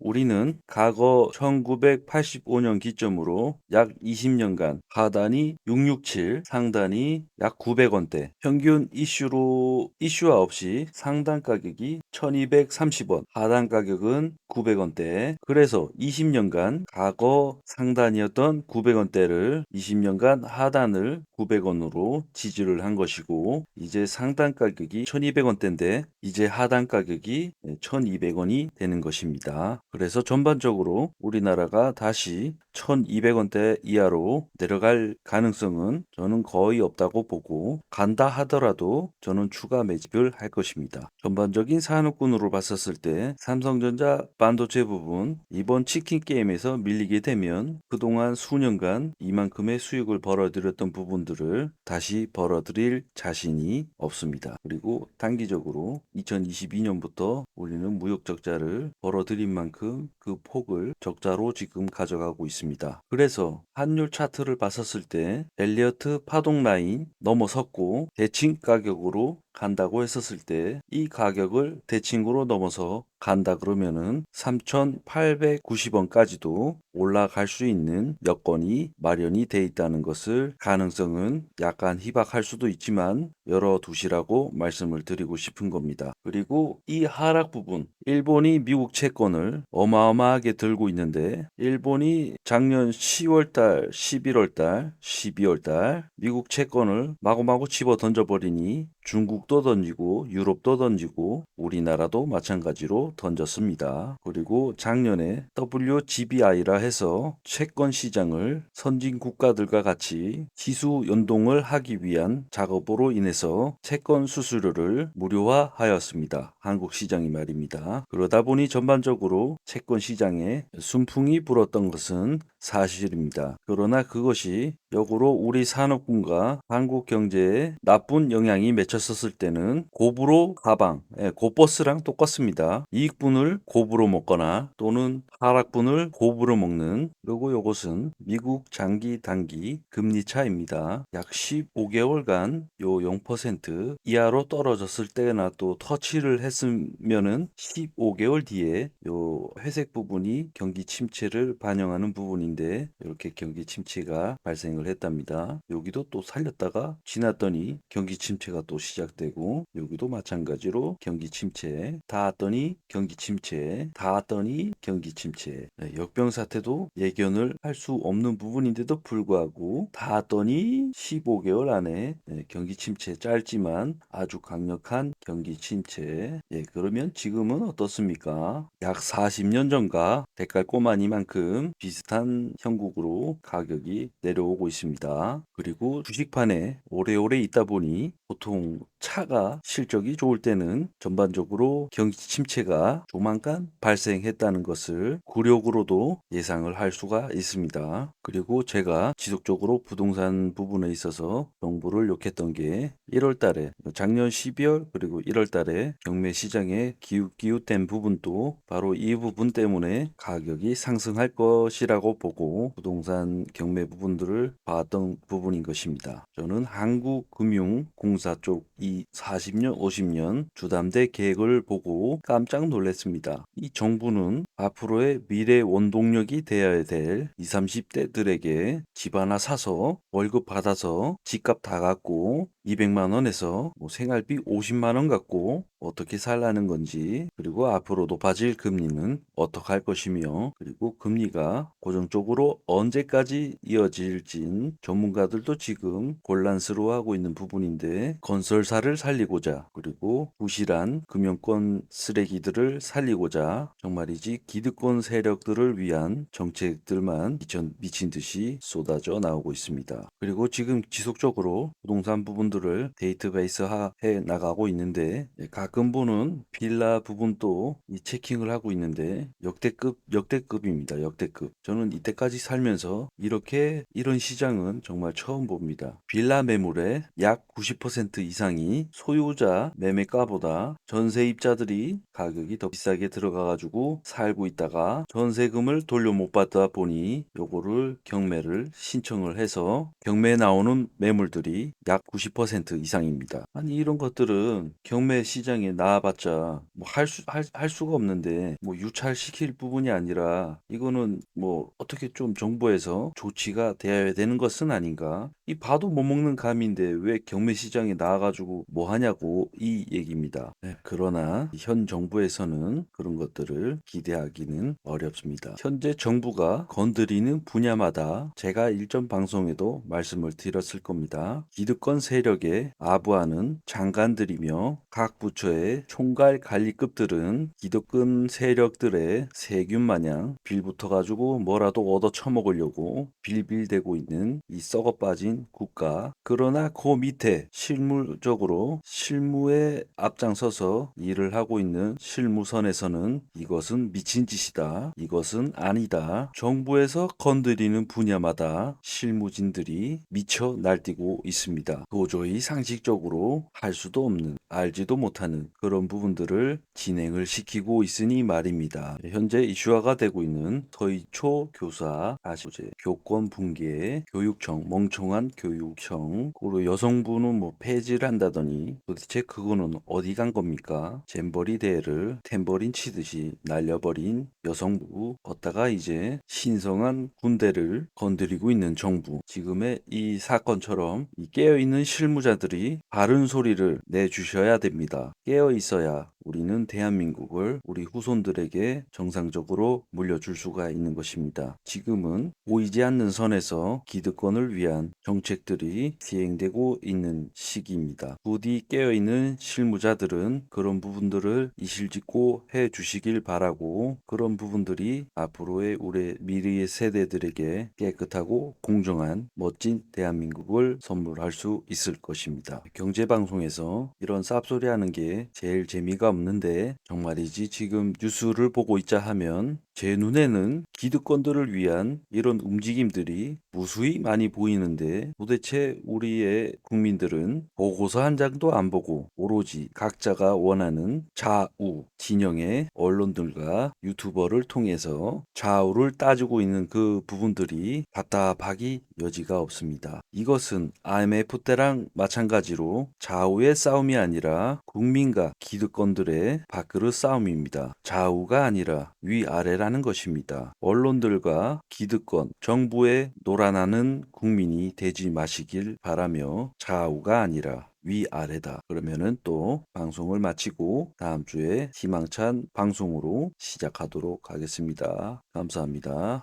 우리는 과거 1985년 기점으로 약 20년간 하단이 667, 상단이 약 900원대, 평균 이슈로 이슈화 없이 상단 가격이 1230원, 하단 가격은 900원대. 그래서 20년간 과거 상단이었던 900원대를 20년간 하단을 900원으로 지지를 한 것이고 이제 상단 가격이 1200원대인데 이제 하단 가격이 1200원이 되는 것입니다. 그래서 전반적으로 우리나라가 다시 1200원대 이하로 내려갈 가능성은 저는 거의 없다고 보고 간다 하더라도 저는 추가 매집을 할 것입니다. 전반적인 산업군으로 봤었을 때 삼성전자 반도체 부분 이번 치킨 게임에서 밀리게 되면 그동안 수년간 이만큼의 수익을 벌어들였던 부분들을 다시 벌어들일 자신이 없습니다. 그리고 단기적으로 2022년부터 우리는 무역 적자를 벌어들인 만큼 그 폭을 적자로 지금 가져가고 있습니다. 그래서 환율 차트를 봤었을 때 엘리어트 파동 라인 넘어섰고 대칭 가격으로 간다고 했었을 때 이 가격을 대칭으로 넘어서 간다 그러면은 3,890원까지도 올라갈 수 있는 여건이 마련이 돼 있다는 것을 가능성은 약간 희박할 수도 있지만 열어두시라고 말씀을 드리고 싶은 겁니다. 그리고 이 하락 부분 일본이 미국 채권을 어마어마하게 들고 있는데 일본이 작년 10월달, 11월달, 12월달 미국 채권을 마구마구 집어 던져버리니 중국 도 던지고 유럽도 던지고 우리나라도 마찬가지로 던졌습니다. 그리고 작년에 WGBI라 해서 채권 시장을 선진 국가들과 같이 지수 연동을 하기 위한 작업으로 인해서 채권 수수료를 무료화하였습니다. 한국 시장이 말입니다. 그러다 보니 전반적으로 채권 시장에 순풍이 불었던 것은 사실입니다. 그러나 그것이 역으로 우리 산업군과 한국 경제에 나쁜 영향이 맺혔었을 때는 고부로 가방, 예, 고버스랑 똑같습니다. 이익분을 고부로 먹거나 또는 하락분을 고부로 먹는 그리고 이것은 미국 장기 단기 금리 차입니다. 약 15개월간 요 0% 이하로 떨어졌을 때나 또 터치를 했으면은 15개월 뒤에 요 회색 부분이 경기 침체를 반영하는 부분인데 이렇게 경기 침체가 발생을 했답니다. 여기도 또 살렸다가 지났더니 경기 침체가 또 시작 되고 여기도 마찬가지로 경기 침체 닿았더니 경기 침체 닿았더니 경기 침체 네, 역병 사태도 예견을 할 수 없는 부분인데도 불구하고 닿았더니 15개월 안에 네, 경기 침체 짧지만 아주 강력한 경기 침체 예, 그러면 지금은 어떻습니까? 약 40년 전과 대깔 꼬마니만큼 비슷한 형국으로 가격이 내려오고 있습니다. 그리고 주식판에 오래오래 있다 보니 보통 차가 실적이 좋을 때는 전반적으로 경기 침체가 조만간 발생했다는 것을 굴욕으로도 예상을 할 수가 있습니다. 그리고 제가 지속적으로 부동산 부분에 있어서 정부를 욕했던 게 1월 달에 작년 12월 그리고 1월 달에 경매 시장에 기웃기웃된 부분도 바로 이 부분 때문에 가격이 상승할 것이라고 보고 부동산 경매 부분들을 봤던 부분인 것입니다. 저는 한국금융공사 쪽이 40년, 50년 주담대 계획을 보고 깜짝 놀랐습니다. 이 정부는 앞으로의 미래 원동력이 되어야 될 20, 30대들에게 집 하나 사서 월급 받아서 집값 다 갖고 200만 원에서 뭐 생활비 50만 원 갖고 어떻게 살라는 건지 그리고 앞으로 높아질 금리는 어떻게 할 것이며 그리고 금리가 고정적으로 언제까지 이어질진 전문가들도 지금 곤란스러워하고 있는 부분인데 건설사 를 살리고자 그리고 부실한 금융권 쓰레기들을 살리고자 정말이지 기득권 세력들을 위한 정책들만 미친 듯이 쏟아져 나오고 있습니다. 그리고 지금 지속적으로 부동산 부분들을 데이터베이스화해 나가고 있는데 가끔 보는 빌라 부분도 이 체킹을 하고 있는데 역대급 역대급입니다. 역대급. 저는 이때까지 살면서 이렇게 이런 시장은 정말 처음 봅니다. 빌라 매물의 약 90% 이상이 소유자 매매가보다 전세 입자들이 가격이 더 비싸게 들어가 가지고 살고 있다가 전세금을 돌려 못 받다 보니 요거를 경매를 신청을 해서 경매에 나오는 매물들이 약 90% 이상입니다. 아니 이런 것들은 경매 시장에 나와봤자 뭐할 수, 할, 할 수가 없는데 뭐 유찰시킬 부분이 아니라 이거는 뭐 어떻게 좀 정부에서 조치가 되어야 되는 것은 아닌가 이 봐도 못 먹는 감인데 왜 경매 시장에 나와가지고 뭐 하냐고 이 얘기입니다. 네, 그러나 현 정부에서는 그런 것들을 기대하기는 어렵습니다. 현재 정부가 건드리는 분야마다 제가 일전 방송에도 말씀을 드렸을 겁니다. 기득권 세력에 아부하는 장관들이며 각 부처의 총괄 관리급들은 기득권 세력들의 세균 마냥 빌붙어 가지고 뭐라도 얻어 처먹으려고 빌빌대고 있는 이 썩어 빠진 국가. 그러나 그 밑에 실무적으로 실무에 앞장서서 일을 하고 있는 실무선에서는 이것은 미친 짓이다. 이것은 아니다. 정부에서 건드리는 분야마다 실무진들이 미쳐 날뛰고 있습니다. 도저히 상식적으로 할 수도 없는 알지도 못하는 그런 부분들을 진행을 시키고 있으니 말입니다. 현재 이슈화가 되고 있는 서희초 교사 다시 이제 교권 붕괴 교육청 멍청한 교육청 그리고 여성부는 뭐 폐지를 한다 더니 도대체 그거는 어디 간 겁니까? 잼버리 대회를 탬버린 치듯이 날려버린 여성부 걷다가 이제 신성한 군대를 건드리고 있는 정부 지금의 이 사건처럼 이 깨어있는 실무자들이 바른 소리를 내주셔야 됩니다. 깨어 있어야 우리는 대한민국을 우리 후손들에게 정상적으로 물려줄 수가 있는 것입니다. 지금은 보이지 않는 선에서 기득권을 위한 정책들이 시행되고 있는 시기입니다. 부디 깨어있는 실무자들은 그런 부분들을 이실직고 해 주시길 바라고 그런 부분들이 앞으로의 우리 미래의 세대들에게 깨끗하고 공정한 멋진 대한민국을 선물할 수 있을 것입니다. 경제방송에서 이런 쌉소리 하는 게 제일 재미가 없는데 정말이지 지금 뉴스를 보고 있자 하면 제 눈에는 기득권들을 위한 이런 움직임들이 무수히 많이 보이는데 도대체 우리의 국민들은 보고서 한 장도 안 보고 오로지 각자가 원하는 좌우 진영의 언론들과 유튜버를 통해서 좌우를 따지고 있는 그 부분들이 답답하기 여지가 없습니다. 이것은 IMF 때랑 마찬가지로 좌우의 싸움이 아니라 국민과 기득권들 의 밥그릇 싸움입니다. 좌우가 아니라 위아래라는 것입니다. 언론들과 기득권, 정부에 놀아나는 국민이 되지 마시길 바라며 좌우가 아니라 위아래다. 그러면은 또 방송을 마치고 다음 주에 희망찬 방송으로 시작하도록 하겠습니다. 감사합니다.